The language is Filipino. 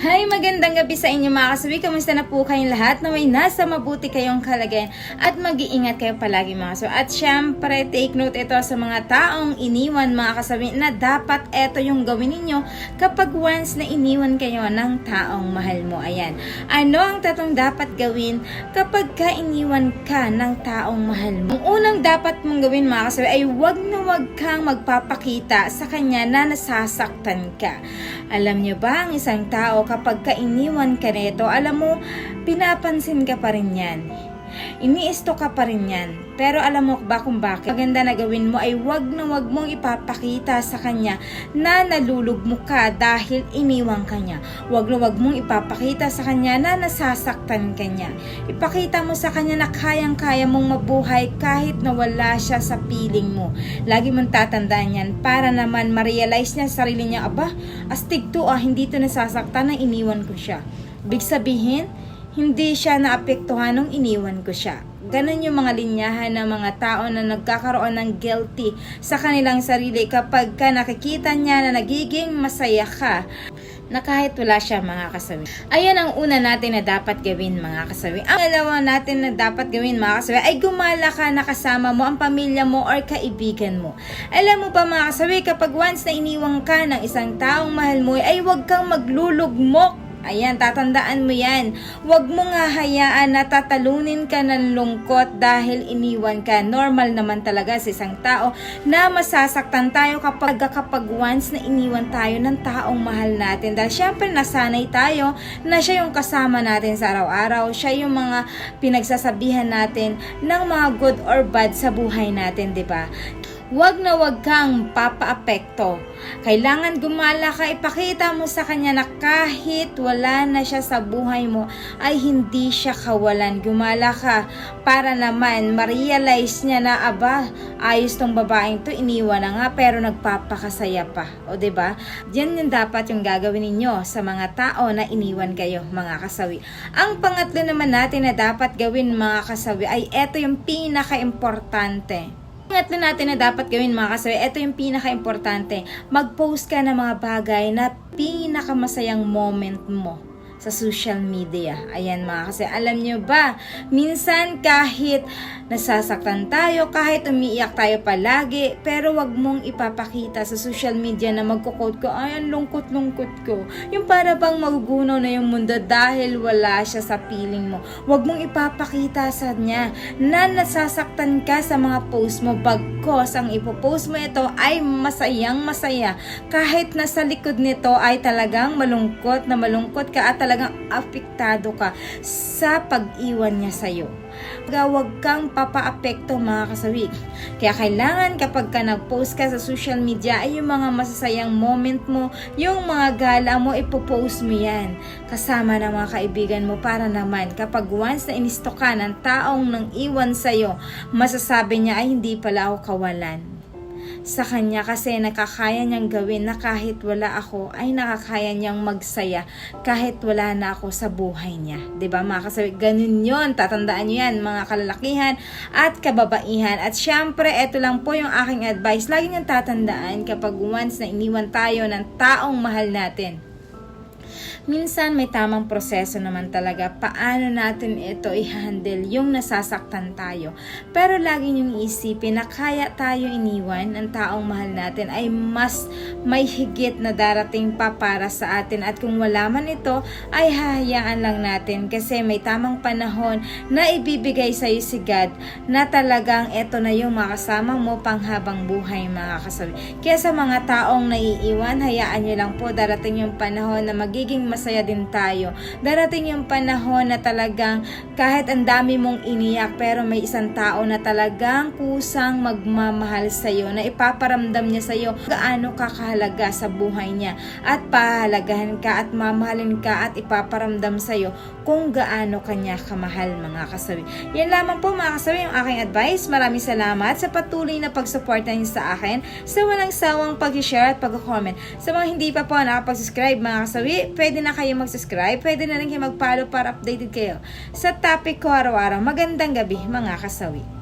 Hi, magandang gabi sa inyo mga kasabi. Kamusta na po kayong lahat? Naway nasa mabuti kayong kalagayan at mag-iingat kayo palagi mga kasabi. At syempre, take note ito sa mga taong iniwan mga kasabi na dapat ito yung gawin ninyo kapag once na iniwan kayo ng taong mahal mo. Ayan. Ano ang tatong dapat gawin kapag ka iniwan ka ng taong mahal mo? Ang unang dapat mong gawin mga kasabi ay wag na wag kang magpapakita sa kanya na nasasaktan ka. Alam nyo ba ang isang tao kapag kainiwan ka nito, alam mo, pinapansin ka pa rin yan. Iniisto ka pa rin yan. Pero alam mo ba kung bakit? Maganda na gawin mo ay wag na wag mong ipapakita sa kanya na nalulugmo ka dahil iniwan ka niya. Wag na wag mong ipapakita sa kanya na nasasaktan ka niya. Ipakita mo sa kanya na kayang-kaya mong mabuhay kahit na wala siya sa piling mo. Lagi mong tatandaan yan para naman ma-realize niya sa sarili niya, aba, astig to ah, hindi to nasasaktan na iniwan ko siya. Big sabihin, hindi siya naapektuhan nung iniwan ko siya. Ganon yung mga linyahan ng mga tao na nagkakaroon ng guilty sa kanilang sarili kapag ka nakikita niya na nagiging masaya ka na kahit wala siya mga kasawi. Ayan ang una natin na dapat gawin mga kasawi. Ang dalawa natin na dapat gawin mga kasawi ay gumala ka na kasama mo ang pamilya mo or kaibigan mo. Alam mo ba mga kasawi kapag once na iniwang ka ng isang taong mahal mo ay huwag kang maglulugmok Ayan, tatandaan mo yan. Huwag mo nga hayaan na tatalunin ka ng lungkot dahil iniwan ka. Normal naman talaga sa isang tao na masasaktan tayo kapag, kapag once na iniwan tayo ng taong mahal natin. Dahil syempre nasanay tayo na siya yung kasama natin sa araw-araw. Siya yung mga pinagsasabihan natin ng mga good or bad sa buhay natin, di ba? Huwag na huwag kang papaapekto. Kailangan gumala ka, ipakita mo sa kanya na kahit wala na siya sa buhay mo, ay hindi siya kawalan. Gumala ka para naman ma-realize niya na, aba, ayos tong babaeng to, iniwan na nga, pero nagpapakasaya pa. O ba? Diba? Diyan yung dapat yung gagawin ninyo sa mga tao na iniwan kayo, mga kasawi. Ang pangatlo naman natin na dapat gawin, mga kasawi, ay eto yung pinaka-importante. Pangatlo natin na dapat gawin mga kasawi, ito yung pinaka-importante. Mag-post ka ng mga bagay na pinakamasayang moment mo sa social media. Ayan mga kasi alam nyo ba, minsan kahit nasasaktan tayo, kahit umiiyak tayo palagi, pero wag mong ipapakita sa social media na magkukot ko, ay lungkot-lungkot ko. Yung para bang magugunaw na yung mundo dahil wala siya sa piling mo. Wag mong ipapakita sa niya na nasasaktan ka sa mga post mo bagkos ang ipopost mo ito ay masayang masaya kahit nasa likod nito ay talagang malungkot na malungkot ka at talagang apektado ka sa pag-iwan niya sa'yo. Huwag kang papaapekto mga kasawi. Kaya kailangan kapag ka nag-post ka sa social media ay yung mga masasayang moment mo, yung mga gala mo, ipopost mo yan. Kasama ng mga kaibigan mo para naman kapag once na inisto ka ng taong nang iwan sa'yo, masasabi niya ay hindi pala ako kawalan sa kanya kasi nakakaya niyang gawin na kahit wala ako ay nakakaya niyang magsaya kahit wala na ako sa buhay niya. ba mga kasabi? Ganun 'yon. Tatandaan niyo 'yan mga kalalakihan at kababaihan. At syempre, ito lang po yung aking advice. Lagi niyong tatandaan kapag once na iniwan tayo ng taong mahal natin minsan may tamang proseso naman talaga. Paano natin ito i-handle? Yung nasasaktan tayo. Pero lagi niyong isipin na kaya tayo iniwan. Ng taong mahal natin ay mas may higit na darating pa para sa atin. At kung wala man ito ay hahayaan lang natin. Kasi may tamang panahon na ibibigay sa iyo si God na talagang ito na yung makasama mo panghabang buhay mga kasabi. Kaya sa mga taong naiiwan, hayaan nyo lang po darating yung panahon na magiging masaya din tayo. Darating yung panahon na talagang kahit ang dami mong iniyak pero may isang tao na talagang kusang magmamahal sa iyo na ipaparamdam niya sa iyo gaano ka kahalaga sa buhay niya at pahalagahan ka at mamahalin ka at ipaparamdam sa iyo kung gaano kanya kamahal mga kasawi. Yan lamang po mga kasawi yung aking advice. Maraming salamat sa patuloy na pagsuporta niyo sa akin sa walang sawang pag-share at pag-comment. Sa mga hindi pa po nakapag-subscribe mga kasawi, pwede na kayo mag-subscribe, pwede na rin kayo mag-follow para updated kayo sa topic ko araw-araw. Magandang gabi mga kasawi.